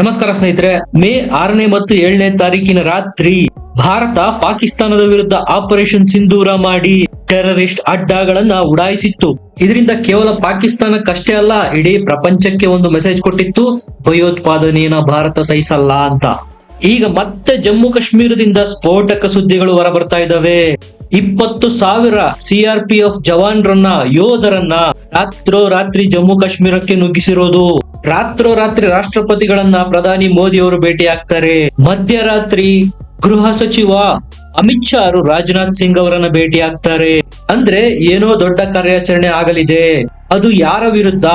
ನಮಸ್ಕಾರ ಸ್ನೇಹಿತರೆ, ಮೇ ಆರನೇ ಮತ್ತು ಏಳನೇ ತಾರೀಕಿನ ರಾತ್ರಿ ಭಾರತ ಪಾಕಿಸ್ತಾನದ ವಿರುದ್ಧ ಆಪರೇಷನ್ ಸಿಂಧೂರ ಮಾಡಿ ಟೆರರಿಸ್ಟ್ ಅಡ್ಡಗಳನ್ನ ಉಡಾಯಿಸಿತ್ತು. ಇದರಿಂದ ಕೇವಲ ಪಾಕಿಸ್ತಾನಕ್ಕಷ್ಟೇ ಅಲ್ಲ, ಇಡೀ ಪ್ರಪಂಚಕ್ಕೆ ಒಂದು ಮೆಸೇಜ್ ಕೊಟ್ಟಿತ್ತು, ಭಯೋತ್ಪಾದನೆಯನ್ನ ಭಾರತ ಸಹಿಸಲ್ಲ ಅಂತ. ಈಗ ಮತ್ತೆ ಜಮ್ಮು ಕಾಶ್ಮೀರದಿಂದ ಸ್ಫೋಟಕ ಸುದ್ದಿಗಳು ಹೊರಬರ್ತಾ ಇದ್ದಾವೆ. ಇಪ್ಪತ್ತು ಸಾವಿರ ಸಿಆರ್ಪಿಎಫ್ ಜವಾನ್ರನ್ನ, ಯೋಧರನ್ನ ರಾತ್ರೋ ರಾತ್ರಿ ಜಮ್ಮು ಕಾಶ್ಮೀರಕ್ಕೆ ನುಗ್ಗಿಸಿರೋದು. ರಾತ್ರೋ ರಾತ್ರಿ ರಾಷ್ಟ್ರಪತಿಗಳನ್ನ ಪ್ರಧಾನಿ ಮೋದಿ ಅವರು ಭೇಟಿ ಆಗ್ತಾರೆ ಮಧ್ಯರಾತ್ರಿ ಗೃಹ ಸಚಿವ ಅಮಿತ್ ಶಾ ಅವರು ರಾಜನಾಥ್ ಸಿಂಗ್ ಅವರನ್ನ ಭೇಟಿ ಆಗ್ತಾರೆ ಅಂದ್ರೆ ಏನೋ ದೊಡ್ಡ ಕಾರ್ಯಾಚರಣೆ ಆಗಲಿದೆ. ಅದು ಯಾರ ವಿರುದ್ಧ?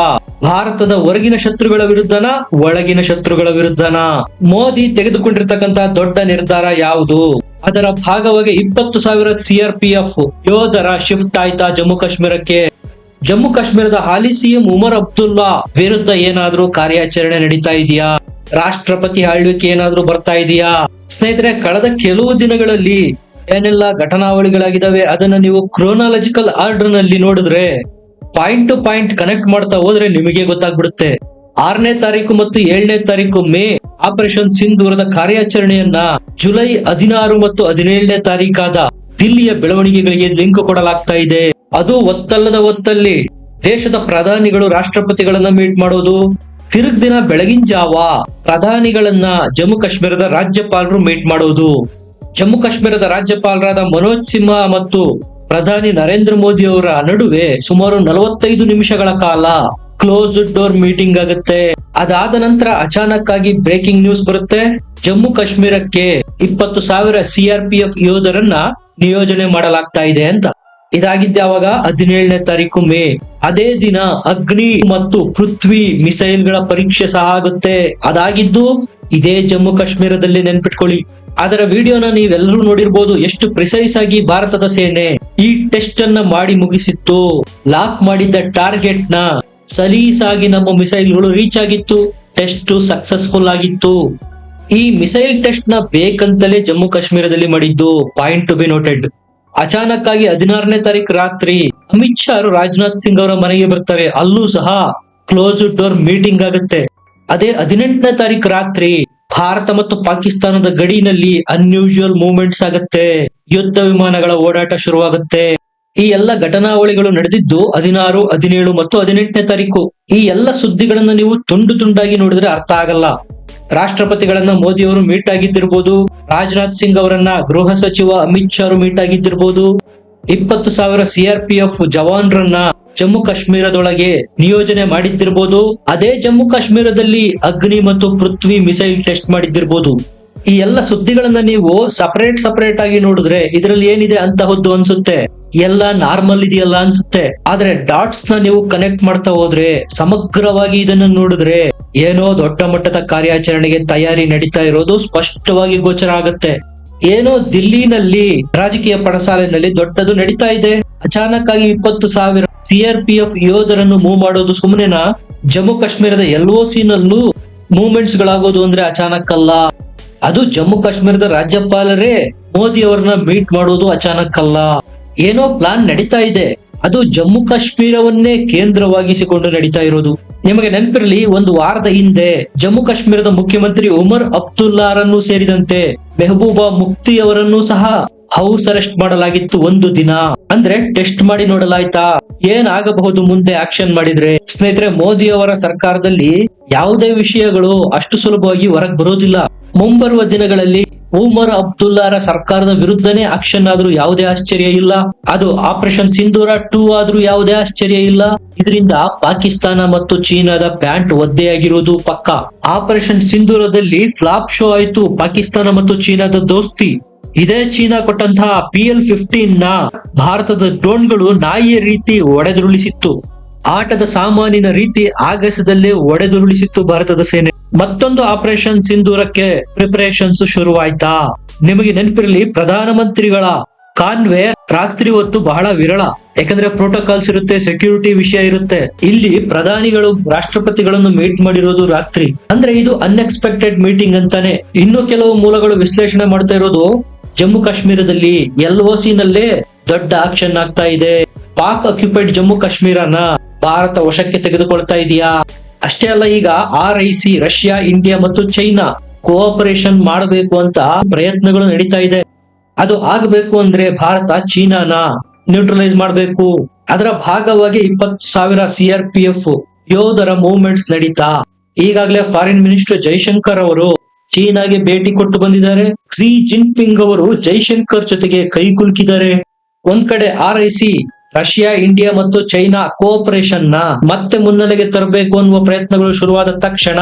ಭಾರತದ ಹೊರಗಿನ ಶತ್ರುಗಳ ವಿರುದ್ಧನ, ಒಳಗಿನ ಶತ್ರುಗಳ ವಿರುದ್ಧನ? ಮೋದಿ ತೆಗೆದುಕೊಂಡಿರ್ತಕ್ಕಂತಹ ದೊಡ್ಡ ನಿರ್ಧಾರ ಯಾವುದು? ಅದರ ಭಾಗವಾಗಿ ಇಪ್ಪತ್ತು ಸಾವಿರ ಸಿಆರ್ಪಿಎಫ್ ಯೋಧರ ಶಿಫ್ಟ್ ಆಯ್ತಾ ಜಮ್ಮು ಕಾಶ್ಮೀರಕ್ಕೆ? ಜಮ್ಮು ಕಾಶ್ಮೀರದ ಹಾಲಿ ಸಿಎಂ ಉಮರ್ ಅಬ್ದುಲ್ಲಾ ವಿರುದ್ಧ ಏನಾದ್ರೂ ಕಾರ್ಯಾಚರಣೆ ನಡೀತಾ ಇದೆಯಾ? ರಾಷ್ಟ್ರಪತಿ ಆಳ್ವಿಕೆ ಏನಾದ್ರೂ ಬರ್ತಾ ಇದೆಯಾ? ಸ್ನೇಹಿತರೆ, ಕಳೆದ ಕೆಲವು ದಿನಗಳಲ್ಲಿ ಏನೆಲ್ಲ ಘಟನಾವಳಿಗಳಾಗಿದ್ದಾವೆ ಅದನ್ನ ನೀವು ಕ್ರೋನಾಲಜಿಕಲ್ ಆರ್ಡರ್ನಲ್ಲಿ ನೋಡಿದ್ರೆ ಪಾಯಿಂಟ್ ಟು ಪಾಯಿಂಟ್ ಕನೆಕ್ಟ್ ಮಾಡ್ತಾ ಹೋದ್ರೆ ನಿಮಗೆ ಗೊತ್ತಾಗ್ಬಿಡುತ್ತೆ. ಆರನೇ ತಾರೀಕು ಮತ್ತು ಏಳನೇ ತಾರೀಕು ಮೇ ಆಪರೇಷನ್ ಸಿಂಧೂರದ ಕಾರ್ಯಾಚರಣೆಯನ್ನ ಜುಲೈ ಹದಿನಾರು ಮತ್ತು ಹದಿನೇಳನೇ ತಾರೀಕಾದ ದಿಲ್ಲಿಯ ಬೆಳವಣಿಗೆಗಳಿಗೆ ಲಿಂಕ್ ಕೊಡಲಾಗ್ತಾ ಇದೆ. ಅದು ಒತ್ತಲ್ಲದ ಒತ್ತಲ್ಲಿ ದೇಶದ ಪ್ರಧಾನಿಗಳು ರಾಷ್ಟ್ರಪತಿಗಳನ್ನ ಮೀಟ್ ಮಾಡೋದು. ತಿರುಗ್ ದಿನ ಬೆಳಗಿನ ಜಾವ ಪ್ರಧಾನಿಗಳನ್ನ ಜಮ್ಮು ಕಾಶ್ಮೀರದ ರಾಜ್ಯಪಾಲರು ಮೀಟ್ ಮಾಡೋದು. ಜಮ್ಮು ಕಾಶ್ಮೀರದ ರಾಜ್ಯಪಾಲರಾದ ಮನೋಜ್ ಸಿಂಹ ಮತ್ತು ಪ್ರಧಾನಿ ನರೇಂದ್ರ ಮೋದಿ ಅವರ ನಡುವೆ ಸುಮಾರು ನಲವತ್ತೈದು ನಿಮಿಷಗಳ ಕಾಲ ಕ್ಲೋಸ್ ಡೋರ್ ಮೀಟಿಂಗ್ ಆಗುತ್ತೆ. ಅದಾದ ನಂತರ ಅಚಾನಕ್ ಆಗಿ ಬ್ರೇಕಿಂಗ್ ನ್ಯೂಸ್ ಬರುತ್ತೆ. ಜಮ್ಮು ಕಾಶ್ಮೀರಕ್ಕೆ ಇಪ್ಪತ್ತು ಸಾವಿರ ಸಿಆರ್ಪಿಎಫ್ ಯೋಧರನ್ನ ನಿಯೋಜನೆ ಮಾಡಲಾಗ್ತಾ ಇದೆ ಅಂತ. ಇದಾಗಿದ್ದೆ ಅವಾಗ ಹದಿನೇಳನೇ ತಾರೀಕು ಮೇ ಅದೇ ದಿನ ಅಗ್ನಿ ಮತ್ತು ಪೃಥ್ವಿ ಮಿಸೈಲ್ಗಳ ಪರೀಕ್ಷೆ ಸಹ ಆಗುತ್ತೆ. ಅದಾಗಿದ್ದು ಇದೇ ಜಮ್ಮು ಕಾಶ್ಮೀರದಲ್ಲಿ ನೆನ್ಪಿಟ್ಕೊಳ್ಳಿ. ಅದರ ವಿಡಿಯೋನ ನೀವೆಲ್ಲರೂ ನೋಡಿರ್ಬೋದು ಎಷ್ಟು ಪ್ರಿಸೈಸ್ ಆಗಿ ಭಾರತದ ಸೇನೆ ಈ ಟೆಸ್ಟ್ ಅನ್ನ ಮಾಡಿ ಮುಗಿಸಿತ್ತು. ಲಾಕ್ ಮಾಡಿದ್ದ ಟಾರ್ಗೆಟ್ನ ಸಲೀಸಾಗಿ ನಮ್ಮ ಮಿಸೈಲ್ಗಳು ರೀಚ್ ಆಗಿತ್ತು. ಟೆಸ್ಟ್ ಸಕ್ಸಸ್ಫುಲ್ ಆಗಿತ್ತು. ಈ ಮಿಸೈಲ್ ಟೆಸ್ಟ್ನ ಬೇಕಂತಲೇ ಜಮ್ಮು ಕಾಶ್ಮೀರದಲ್ಲಿ ಮಾಡಿದ್ದು. ಪಾಯಿಂಟ್ ಟು ಬಿ ನೋಟೆಡ್ ಅಚಾನಕ್ ಆಗಿ ಹದಿನಾರನೇ ತಾರೀಕು ರಾತ್ರಿ ಅಮಿತ್ ಶಾ ಅವರು ರಾಜನಾಥ್ ಸಿಂಗ್ ಅವರ ಮನೆಗೆ ಬರ್ತಾರೆ. ಅಲ್ಲೂ ಸಹ ಕ್ಲೋಸ್ ಡೋರ್ ಮೀಟಿಂಗ್ ಆಗುತ್ತೆ. ಅದೇ ಹದಿನೆಂಟನೇ ತಾರೀಕು ರಾತ್ರಿ ಭಾರತ ಮತ್ತು ಪಾಕಿಸ್ತಾನದ ಗಡಿನಲ್ಲಿ ಅನ್ಯೂಶುವಲ್ ಮೂವ್ಮೆಂಟ್ಸ್ ಆಗುತ್ತೆ. ಯುದ್ಧ ವಿಮಾನಗಳ ಓಡಾಟ ಶುರುವಾಗುತ್ತೆ. ಈ ಎಲ್ಲ ಘಟನಾವಳಿಗಳು ನಡೆದಿದ್ದು ಹದಿನಾರು, ಹದಿನೇಳು ಮತ್ತು ಹದಿನೆಂಟನೇ ತಾರೀಕು. ಈ ಎಲ್ಲ ಸುದ್ದಿಗಳನ್ನ ನೀವು ತುಂಡು ತುಂಡಾಗಿ ನೋಡಿದ್ರೆ ಅರ್ಥ ಆಗಲ್ಲ. ರಾಷ್ಟ್ರಪತಿಗಳನ್ನ ಮೋದಿ ಅವರು ಮೀಟ್ ಆಗಿದ್ದಿರ್ಬೋದು ರಾಜನಾಥ್ ಸಿಂಗ್ ಅವರನ್ನ ಗೃಹ ಸಚಿವ ಅಮಿತ್ ಶಾ ಅವರು ಮೀಟ್ ಆಗಿದ್ದಿರ್ಬೋದು ಇಪ್ಪತ್ತು ಸಾವಿರ ಸಿಆರ್ ಪಿ ಎಫ್ ಜವಾನ್ರನ್ನ ಜಮ್ಮು ಕಾಶ್ಮೀರದೊಳಗೆ ನಿಯೋಜನೆ ಮಾಡಿದ್ದಿರ್ಬೋದು. ಅದೇ ಜಮ್ಮು ಕಾಶ್ಮೀರದಲ್ಲಿ ಅಗ್ನಿ ಮತ್ತು ಪೃಥ್ವಿ ಮಿಸೈಲ್ ಟೆಸ್ಟ್ ಮಾಡಿದ್ದಿರ್ಬೋದು. ಈ ಎಲ್ಲ ಸುದ್ದಿಗಳನ್ನ ನೀವು ಸಪರೇಟ್ ಸಪರೇಟ್ ಆಗಿ ನೋಡಿದ್ರೆ ಇದರಲ್ಲಿ ಏನಿದೆ ಅಂತಹದ್ದು ಅನ್ಸುತ್ತೆ. ಎಲ್ಲ ನಾರ್ಮಲ್ ಇದೆಯಲ್ಲ ಅನ್ಸುತ್ತೆ. ಆದ್ರೆ ಡಾಟ್ಸ್ನ ನೀವು ಕನೆಕ್ಟ್ ಮಾಡ್ತಾ ಹೋದ್ರೆ, ಸಮಗ್ರವಾಗಿ ಇದನ್ನ ನೋಡಿದ್ರೆ ಏನೋ ದೊಡ್ಡ ಮಟ್ಟದ ಕಾರ್ಯಾಚರಣೆಗೆ ತಯಾರಿ ನಡೀತಾ ಇರೋದು ಸ್ಪಷ್ಟವಾಗಿ ಗೋಚರ ಆಗುತ್ತೆ. ಏನೋ ದಿಲ್ಲಿನಲ್ಲಿ ರಾಜಕೀಯ ಪಡಸಾಲೆನಲ್ಲಿ ದೊಡ್ಡದು ನಡೀತಾ ಇದೆ. ಅಚಾನಕ್ ಆಗಿ ಇಪ್ಪತ್ತು ಸಾವಿರ ಸಿಆರ್ಪಿಎಫ್ ಯೋಧರನ್ನು ಮೂವ್ ಮಾಡೋದು ಸುಮ್ಮನೆನಾ ಜಮ್ಮು ಕಾಶ್ಮೀರದ ಎಲ್ಒಸಿ ನಲ್ಲೂ ಮೂವ್ಮೆಂಟ್ಸ್ ಗಳಾಗೋದು ಅಂದ್ರೆ ಅಚಾನಕ್ ಅಲ್ಲ ಅದು ಜಮ್ಮು ಕಾಶ್ಮೀರದ ರಾಜ್ಯಪಾಲರೇ ಮೋದಿ ಅವರನ್ನ ಮೀಟ್ ಮಾಡೋದು ಅಚಾನಕ್ ಅಲ್ಲ ಏನೋ ಪ್ಲಾನ್ ನಡೀತಾ ಇದೆ. ಅದು ಜಮ್ಮು ಕಾಶ್ಮೀರವನ್ನೇ ಕೇಂದ್ರವಾಗಿಸಿಕೊಂಡು ನಡೀತಾ ಇರೋದು. ನಿಮಗೆ ನೆನಪಿರಲಿ, ಒಂದು ವಾರದ ಹಿಂದೆ ಜಮ್ಮು ಕಾಶ್ಮೀರದ ಮುಖ್ಯಮಂತ್ರಿ ಉಮರ್ ಅಬ್ದುಲ್ಲಾರನ್ನು ಸೇರಿದಂತೆ ಮೆಹಬೂಬಾ ಮುಕ್ತಿ ಅವರನ್ನು ಸಹ ಹೌಸ್ ಅರೆಸ್ಟ್ ಮಾಡಲಾಗಿತ್ತು ಒಂದು ದಿನ. ಅಂದ್ರೆ ಟೆಸ್ಟ್ ಮಾಡಿ ನೋಡಲಾಯ್ತಾ? ಏನಾಗಬಹುದು ಮುಂದೆ ಆಕ್ಷನ್ ಮಾಡಿದ್ರೆ? ಸ್ನೇಹಿತರೆ ಮೋದಿ ಅವರ ಸರ್ಕಾರದಲ್ಲಿ ಯಾವುದೇ ವಿಷಯಗಳು ಅಷ್ಟು ಸುಲಭವಾಗಿ ಹೊರಗ್ ಬರೋದಿಲ್ಲ. ಮುಂಬರುವ ದಿನಗಳಲ್ಲಿ ಉಮರ್ ಅಬ್ದುಲ್ಲಾರ ಸರ್ಕಾರದ ವಿರುದ್ಧನೇ ಆಕ್ಷನ್ ಆದ್ರೂ ಯಾವುದೇ ಆಶ್ಚರ್ಯ ಇಲ್ಲ. ಅದು ಆಪರೇಷನ್ ಸಿಂಧೂರ ಟೂ ಆದ್ರೂ ಯಾವುದೇ ಆಶ್ಚರ್ಯ ಇಲ್ಲ. ಇದರಿಂದ ಪಾಕಿಸ್ತಾನ ಮತ್ತು ಚೀನಾದ ಪ್ಯಾಂಟ್ ಒದ್ದೆಯಾಗಿರುವುದು ಪಕ್ಕ. ಆಪರೇಷನ್ ಸಿಂಧೂರದಲ್ಲಿ ಫ್ಲಾಪ್ ಶೋ ಆಯ್ತು ಪಾಕಿಸ್ತಾನ ಮತ್ತು ಚೀನಾದ ದೋಸ್ತಿ. ಇದೇ ಚೀನಾ ಕೊಟ್ಟಂತಹ ಪಿ ಎಲ್ ಫಿಫ್ಟೀನ್ನ ಭಾರತದ ಡ್ರೋನ್ಗಳು ನಾಯಿಯ ರೀತಿ ಒಡೆದುರುಳಿಸಿತ್ತು. ಆಟದ ಸಾಮಾನಿನ ರೀತಿ ಆಗಸದಲ್ಲೇ ಒಡೆದುರುಳಿಸಿತ್ತು ಭಾರತದ ಸೇನೆ. ಮತ್ತೊಂದು ಆಪರೇಷನ್ ಸಿಂಧೂರಕ್ಕೆ ಪ್ರಿಪರೇಷನ್ಸ್ ಶುರುವಾಯ್ತಾ? ನಿಮಗೆ ನೆನಪಿರಲಿ, ಪ್ರಧಾನಮಂತ್ರಿಗಳ ಕಾನ್ವೆ ರಾತ್ರಿ ಹೊತ್ತು ಬಹಳ ವಿರಳ. ಯಾಕಂದ್ರೆ ಪ್ರೋಟೋಕಾಲ್ಸ್ ಇರುತ್ತೆ ಸೆಕ್ಯೂರಿಟಿ ವಿಷಯ ಇರುತ್ತೆ. ಇಲ್ಲಿ ಪ್ರಧಾನಿಗಳು, ರಾಷ್ಟ್ರಪತಿಗಳನ್ನು ಮೀಟ್ ಮಾಡಿರೋದು ರಾತ್ರಿ. ಅಂದ್ರೆ ಇದು ಅನ್ಎಕ್ಸ್ಪೆಕ್ಟೆಡ್ ಮೀಟಿಂಗ್ ಅಂತಾನೆ. ಇನ್ನು ಕೆಲವು ಮೂಲಗಳು ವಿಶ್ಲೇಷಣೆ ಮಾಡ್ತಾ ಇರೋದು ಜಮ್ಮು ಕಾಶ್ಮೀರದಲ್ಲಿ. ಎಲ್ ಸಿ ನಲ್ಲೇ ದೊಡ್ಡ ಆಕ್ಷನ್ ಆಗ್ತಾ ಇದೆ. ಪಾಕ್ ಅಕ್ಯುಪೈಡ್ ಜಮ್ಮು ಕಾಶ್ಮೀರನ ಭಾರತ ವಶಕ್ಕೆ ತೆಗೆದುಕೊಳ್ತಾ ಇದೆಯಾ? ಅಷ್ಟೇ ಅಲ್ಲ ಈಗ R I C Russia, India ಮತ್ತು ಚೈನಾ ಕೋಆಪರೇಷನ್ ಮಾಡಬೇಕು ಅಂತ ಪ್ರಯತ್ನಗಳು ನಡೀತಾ ಇದೆ. ಅದು ಆಗಬೇಕು ಅಂದ್ರೆ ಭಾರತ ಚೀನಾನ ನ್ಯೂಟ್ರಲೈಸ್ ಮಾಡಬೇಕು. ಅದರ ಭಾಗವಾಗಿ ಇಪ್ಪತ್ತು ಸಾವಿರ ಸಿಆರ್ ಪಿ ಎಫ್ ಯೋಧರ ಮೂವ್ಮೆಂಟ್ಸ್ ನಡೀತಾ. ಈಗಾಗಲೇ ಫಾರಿನ್ ಮಿನಿಸ್ಟರ್ ಜೈಶಂಕರ್ ಅವರು ಚೀನಾಗೆ ಭೇಟಿ ಕೊಟ್ಟು ಬಂದಿದ್ದಾರೆ. ಕ್ಸಿ ಜಿನ್ಪಿಂಗ್ ಅವರು ಜೈಶಂಕರ್ ಜೊತೆಗೆ ಕೈ ಕುಲುಕಿದ್ದಾರೆ. ಒಂದ್ ಕಡೆ R I C Russia, India ಮತ್ತು ಚೈನಾ ಕೋಆಪರೇಷನ್ನ ಮತ್ತೆ ಮುನ್ನೆಲೆಗೆ ತರಬೇಕು ಅನ್ನುವ ಪ್ರಯತ್ನಗಳು ಶುರುವಾದ ತಕ್ಷಣ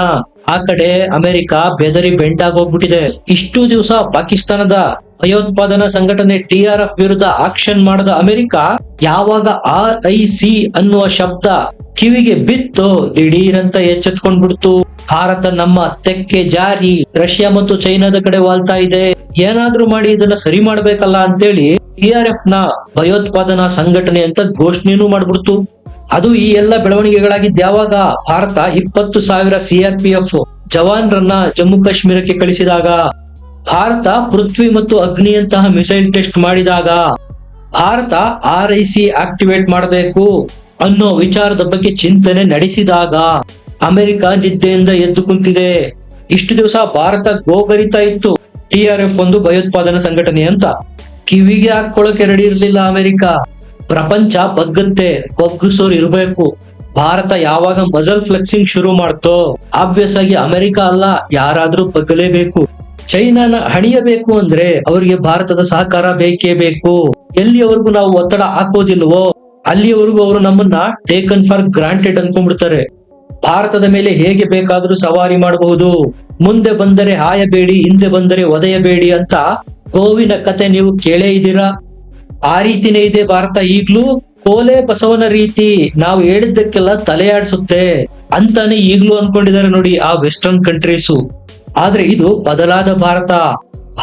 ಆ ಕಡೆ ಅಮೆರಿಕ ಬೆದರಿ ಬೆಂಟಾಗೋಗ್ಬಿಟ್ಟಿದೆ ಇಷ್ಟು ದಿವಸ ಪಾಕಿಸ್ತಾನದ ಭಯೋತ್ಪಾದನಾ ಸಂಘಟನೆ ಟಿಆರ್ಎಫ್ ವಿರುದ್ಧ ಆಕ್ಷನ್ ಮಾಡದ ಅಮೆರಿಕ ಯಾವಾಗ ಆರ್ ಐ ಸಿ ಅನ್ನುವ ಶಬ್ದ ಕಿವಿಗೆ ಬಿತ್ತು, ದಿಢೀರಂತ ಎಚ್ಚೆತ್ಕೊಂಡ್ಬಿಡ್ತು. ಭಾರತ ನಮ್ಮ ತೆಕ್ಕೆ ಜಾರಿ, ರಷ್ಯಾ ಮತ್ತು ಚೈನಾದ ಕಡೆ ವಾಲ್ತಾ ಇದೆ. ಏನಾದ್ರೂ ಮಾಡಿ ಇದನ್ನ ಸರಿ ಮಾಡ್ಬೇಕಲ್ಲ ಅಂತೇಳಿ ಟಿಆರ್ಎಫ್ನ ಭಯೋತ್ಪಾದನಾ ಸಂಘಟನೆ ಅಂತ ಘೋಷಣೆನೂ ಮಾಡ್ಬಿಡ್ತು. ಅದು ಈ ಎಲ್ಲ ಬೆಳವಣಿಗೆಗಳಾಗಿದ್ದ ಯಾವಾಗ ಭಾರತ ಇಪ್ಪತ್ತು ಸಾವಿರ ಸಿಆರ್ಪಿಎಫ್ ಜವಾನ್ರನ್ನ ಜಮ್ಮು ಕಾಶ್ಮೀರಕ್ಕೆ ಕಳಿಸಿದಾಗ, ಭಾರತ ಪೃಥ್ವಿ ಮತ್ತು ಅಗ್ನಿಯಂತಹ ಮಿಸೈಲ್ ಟೆಸ್ಟ್ ಮಾಡಿದಾಗ Bharat R I C activate ಮಾಡಬೇಕು ಅನ್ನೋ ವಿಚಾರದ ಬಗ್ಗೆ ಚಿಂತನೆ ನಡೆಸಿದಾಗ ಅಮೆರಿಕ ನಿದ್ದೆಯಿಂದ ಎದ್ದು ಕುಂತಿದೆ. ಇಷ್ಟು ದಿವಸ ಭಾರತ ಗೋಗರಿತಾ ಇತ್ತು ಟಿಆರ್ಎಫ್ ಒಂದು ಭಯೋತ್ಪಾದನಾ ಸಂಘಟನೆ ಅಂತ. ಕಿವಿಗೆ ಹಾಕೊಳ್ಳೋಕೆ ರೆಡಿ ಇರ್ಲಿಲ್ಲ ಅಮೆರಿಕ. ಪ್ರಪಂಚ ಬಗ್ಗತ್ತೆ ಬಗ್ಗಿಸೋರು ಇರಬೇಕು. ಭಾರತ ಯಾವಾಗ ಮಜಲ್ ಫ್ಲೆಕ್ಸಿಂಗ್ ಶುರು ಮಾಡ್ತೋ? ಆಬ್ವಿಯಸ್ ಆಗಿ ಅಮೆರಿಕ ಅಲ್ಲ, ಯಾರಾದ್ರೂ ಬಗ್ಗಲೇಬೇಕು. ಚೈನಾನ ಹಣಿಯಬೇಕು ಅಂದ್ರೆ ಅವರಿಗೆ ಭಾರತದ ಸಹಕಾರ ಬೇಕೇ ಬೇಕು. ಎಲ್ಲಿಯವರೆಗೂ ನಾವು ಒತ್ತಡ ಹಾಕೋದಿಲ್ವೋ? ಅಲ್ಲಿಯವರೆಗೂ ಅವರು ನಮ್ಮನ್ನ ಟೇಕನ್ ಫಾರ್ ಗ್ರಾಂಟೆಡ್ ಅನ್ಕೊಂಡ್ಬಿಡ್ತಾರೆ. ಭಾರತದ ಮೇಲೆ ಹೇಗೆ ಬೇಕಾದ್ರೂ ಸವಾರಿ ಮಾಡಬಹುದು. ಮುಂದೆ ಬಂದರೆ ಹಾಯಬೇಡಿ, ಹಿಂದೆ ಬಂದರೆ ಒದೆಯಬೇಡಿ ಅಂತ ಗೋವಿನ ಕತೆ ನೀವು ಕೇಳೇ ಇದ್ದೀರಾ? ಆ ರೀತಿನೇ ಇದೆ ಭಾರತ. ಈಗ್ಲೂ ಕೋಲೆ ಬಸವನ ರೀತಿ ನಾವು ಹೇಳಿದ್ದಕ್ಕೆಲ್ಲ ತಲೆ ಆಡಿಸುತ್ತೆ ಅಂತಾನೆ ಈಗ್ಲೂ ಅನ್ಕೊಂಡಿದ್ದಾರೆ ನೋಡಿ ಆ ವೆಸ್ಟರ್ನ್ ಕಂಟ್ರೀಸು. ಆದ್ರೆ ಇದು ಬದಲಾದ ಭಾರತ.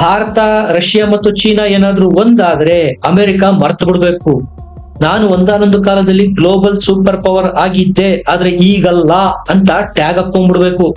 ಭಾರತ, ರಷ್ಯಾ ಮತ್ತು ಚೀನಾ ಏನಾದ್ರೂ ಒಂದಾದ್ರೆ ಅಮೆರಿಕ ಮರ್ತು ಬಿಡ್ಬೇಕು. ನಾನು ಒಂದಾನೊಂದು ಕಾಲದಲ್ಲಿ ಗ್ಲೋಬಲ್ ಸೂಪರ್ ಪವರ್ ಆಗಿದ್ದೆ, ಆದ್ರೆ ಈಗಲ್ಲ ಅಂತ ಟ್ಯಾಗ್ ಹಾಕೊಂಡ್ಬಿಡ್ಬೇಕು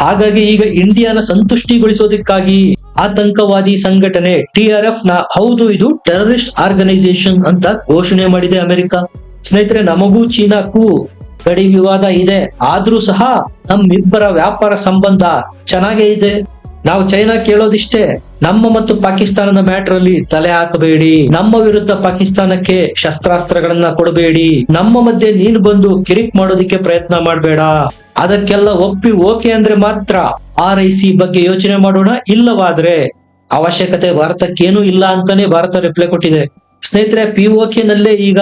ಹಾಗಾಗಿ ಈಗ ಇಂಡಿಯಾನ ಸಂತುಷ್ಟಿಗೊಳಿಸೋದಕ್ಕಾಗಿ ಆತಂಕವಾದಿ ಸಂಘಟನೆ ಟಿಆರ್ಎಫ್ನ ಹೌದು ಇದು ಟೆರರಿಸ್ಟ್ ಆರ್ಗನೈಸೇಷನ್ ಅಂತ ಘೋಷಣೆ ಮಾಡಿದೆ ಅಮೆರಿಕ. ಸ್ನೇಹಿತರೆ, ನಮಗೂ ಚೀನಾಕ್ಕೂ ಗಡಿ ವಿವಾದ ಇದೆ. ಆದ್ರೂ ಸಹ ನಮ್ಮಿಬ್ಬರ ವ್ಯಾಪಾರ ಸಂಬಂಧ ಚೆನ್ನಾಗೇ ಇದೆ. ನಾವು ಚೈನಾ ಕೇಳೋದಿಷ್ಟೇ, ನಮ್ಮ ಮತ್ತು ಪಾಕಿಸ್ತಾನದ ಮ್ಯಾಟರ್ ಅಲ್ಲಿ ತಲೆ ಹಾಕಬೇಡಿ. ನಮ್ಮ ವಿರುದ್ಧ ಪಾಕಿಸ್ತಾನಕ್ಕೆ ಶಸ್ತ್ರಾಸ್ತ್ರಗಳನ್ನ ಕೊಡಬೇಡಿ. ನಮ್ಮ ಮಧ್ಯೆ ನೀನು ಬಂದು ಕಿರಿಕ್ ಮಾಡೋದಿಕ್ಕೆ ಪ್ರಯತ್ನ ಮಾಡಬೇಡ. ಅದಕ್ಕೆಲ್ಲ ಒಪ್ಪಿ ಓಕೆ ಅಂದ್ರೆ ಮಾತ್ರ ಆರ್ ಐ ಸಿ ಬಗ್ಗೆ ಯೋಚನೆ ಮಾಡೋಣ. ಇಲ್ಲವಾದ್ರೆ ಅವಶ್ಯಕತೆ ಭಾರತಕ್ಕೇನು ಇಲ್ಲ ಅಂತಾನೆ ಭಾರತ ರಿಪ್ಲೈ ಕೊಟ್ಟಿದೆ. ಸ್ನೇಹಿತರೆ ಪಿ ನಲ್ಲೇ ಈಗ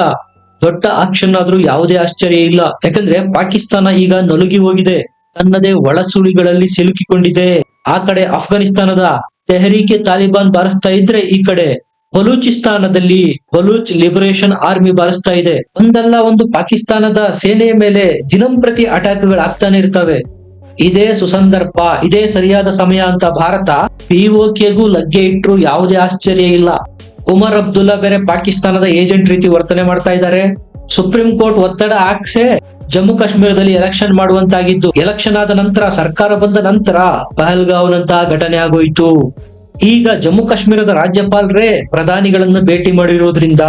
ದೊಡ್ಡ ಆಕ್ಷನ್ ಆದ್ರೂ ಯಾವುದೇ ಆಶ್ಚರ್ಯ ಇಲ್ಲ. ಯಾಕಂದ್ರೆ ಪಾಕಿಸ್ತಾನ ಈಗ ನಲುಗಿ ಹೋಗಿದೆ. ತನ್ನದೇ ಒಳಸುಳಿಗಳಲ್ಲಿ ಸಿಲುಕಿಕೊಂಡಿದೆ. ಆ ಕಡೆ ಅಫ್ಘಾನಿಸ್ತಾನದ ತೆಹರೀಕೆ ತಾಲಿಬಾನ್ ಬಾರಿಸ್ತಾ ಇದ್ರೆ ಈ ಕಡೆ ಬಲೂಚಿಸ್ತಾನದಲ್ಲಿ ಬಲೂಚ್ ಲಿಬರೇಷನ್ ಆರ್ಮಿ ಬಾರಿಸ್ತಾ ಇದೆ. ಒಂದಲ್ಲ ಒಂದು ಪಾಕಿಸ್ತಾನದ ಸೇನೆಯ ಮೇಲೆ ದಿನಂಪ್ರತಿ ಅಟ್ಯಾಕ್ಗಳು ಆಗ್ತಾನೆ ಇರ್ತವೆ. ಇದೇ ಸುಸಂದರ್ಭ, ಇದೇ ಸರಿಯಾದ ಸಮಯ ಅಂತ ಭಾರತ ಪಿಒಕೆಗೂ ಲಗ್ಗೆ ಇಟ್ರು ಯಾವುದೇ ಆಶ್ಚರ್ಯ ಇಲ್ಲ. ಉಮರ್ ಅಬ್ದುಲ್ಲಾ ಬೇರೆ ಪಾಕಿಸ್ತಾನದ ಏಜೆಂಟ್ ರೀತಿ ವರ್ತನೆ ಮಾಡ್ತಾ ಇದ್ದಾರೆ. ಸುಪ್ರೀಂ ಕೋರ್ಟ್ ಒತ್ತಡ ಹಾಕ್ಸೆ ಜಮ್ಮು ಕಾಶ್ಮೀರದಲ್ಲಿ ಎಲೆಕ್ಷನ್ ಮಾಡುವಂತಾಗಿದ್ದು, ಎಲೆಕ್ಷನ್ ಆದ ನಂತರ ಸರ್ಕಾರ ಬಂದ ನಂತರ ಪಹಲ್ಗಾವ್ನಂತಹ ಘಟನೆ ಆಗೋಯ್ತು. ಈಗ ಜಮ್ಮು ಕಾಶ್ಮೀರದ ರಾಜ್ಯಪಾಲರೇ ಪ್ರಧಾನಿಗಳನ್ನು ಭೇಟಿ ಮಾಡಿರೋದ್ರಿಂದ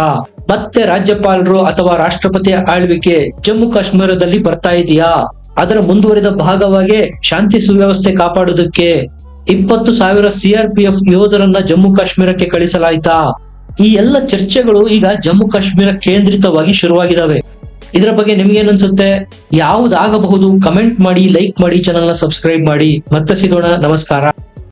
ಮತ್ತೆ ರಾಜ್ಯಪಾಲರು ಅಥವಾ ರಾಷ್ಟ್ರಪತಿ ಆಳ್ವಿಕೆ ಜಮ್ಮು ಕಾಶ್ಮೀರದಲ್ಲಿ ಬರ್ತಾ ಇದೆಯಾ? ಅದರ ಮುಂದುವರಿದ ಭಾಗವಾಗಿ ಶಾಂತಿ ಸುವ್ಯವಸ್ಥೆ ಕಾಪಾಡುವುದಕ್ಕೆ ಇಪ್ಪತ್ತು ಸಾವಿರ ಸಿಆರ್ಪಿಎಫ್ ಯೋಧರನ್ನ ಜಮ್ಮು ಕಾಶ್ಮೀರಕ್ಕೆ ಕಳಿಸಲಾಯ್ತಾ? ಈ ಎಲ್ಲ ಚರ್ಚೆಗಳು ಈಗ ಜಮ್ಮು ಕಾಶ್ಮೀರ ಕೇಂದ್ರಿತವಾಗಿ ಶುರುವಾಗಿದ್ದಾವೆ ಇದರ ಬಗ್ಗೆ ನಿಮ್ಗೇನನ್ಸುತ್ತೆ? ಯಾವ್ದಾಗಬಹುದು, ಕಮೆಂಟ್ ಮಾಡಿ, ಲೈಕ್ ಮಾಡಿ ಚಾನಲ್ನ ಸಬ್ಸ್ಕ್ರೈಬ್ ಮಾಡಿ. ಮತ್ತೆ ಸಿಗೋಣ. ನಮಸ್ಕಾರ.